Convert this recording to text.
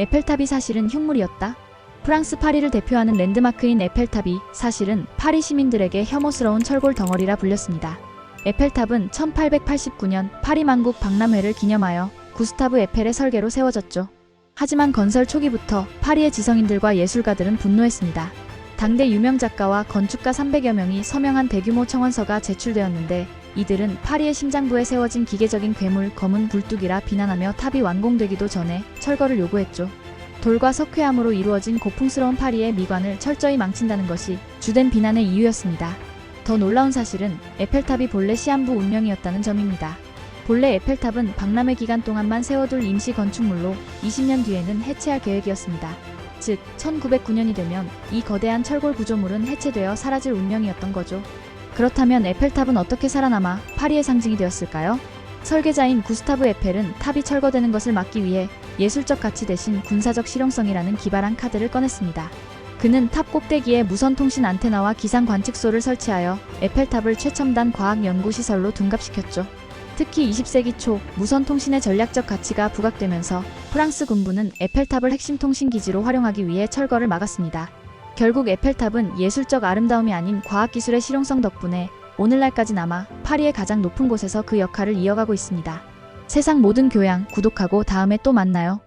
에펠탑이 사실은 흉물이었다. 프랑스 파리를 대표하는 랜드마크인 에펠탑이 사실은 파리 시민들에게 혐오스러운 철골 덩어리라 불렸습니다. 에펠탑은 1889년 파리 만국 박람회를 기념하여 구스타브 에펠의 설계로 세워졌죠. 하지만 건설 초기부터 파리의 지성인들과 예술가들은 분노했습니다. 당대 유명 작가와 건축가 300여 명이 서명한 대규모 청원서가 제출되었는데 이들은 파리의 심장부에 세워진 기계적인 괴물 검은 굴뚝이라 비난하며 탑이 완공되기도 전에 철거를 요구했죠. 돌과 석회암으로 이루어진 고풍스러운 파리의 미관을 철저히 망친다는 것이 주된 비난의 이유였습니다. 더 놀라운 사실은 에펠탑이 본래 시한부 운명이었다는 점입니다. 본래 에펠탑은 박람회 기간 동안만 세워둘 임시 건축물로 20년 뒤에는 해체할 계획이었습니다. 즉, 1909년이 되면 이 거대한 철골 구조물은 해체되어 사라질 운명이었던 거죠. 그렇다면 에펠탑은 어떻게 살아남아 파리의 상징이 되었을까요? 설계자인 구스타브 에펠은 탑이 철거되는 것을 막기 위해 예술적 가치 대신 군사적 실용성이라는 기발한 카드를 꺼냈습니다. 그는 탑 꼭대기에 무선 통신 안테나와 기상 관측소를 설치하여 에펠탑을 최첨단 과학 연구 시설로 둔갑시켰죠. 특히 20세기 초 무선 통신의 전략적 가치가 부각되면서 프랑스 군부는 에펠탑을 핵심 통신 기지로 활용하기 위해 철거를 막았습니다. 결국 에펠탑은 예술적 아름다움이 아닌 과학기술의 실용성 덕분에 오늘날까지 남아 파리의 가장 높은 곳에서 그 역할을 이어가고 있습니다. 세상 모든 교양 구독하고 다음에 또 만나요.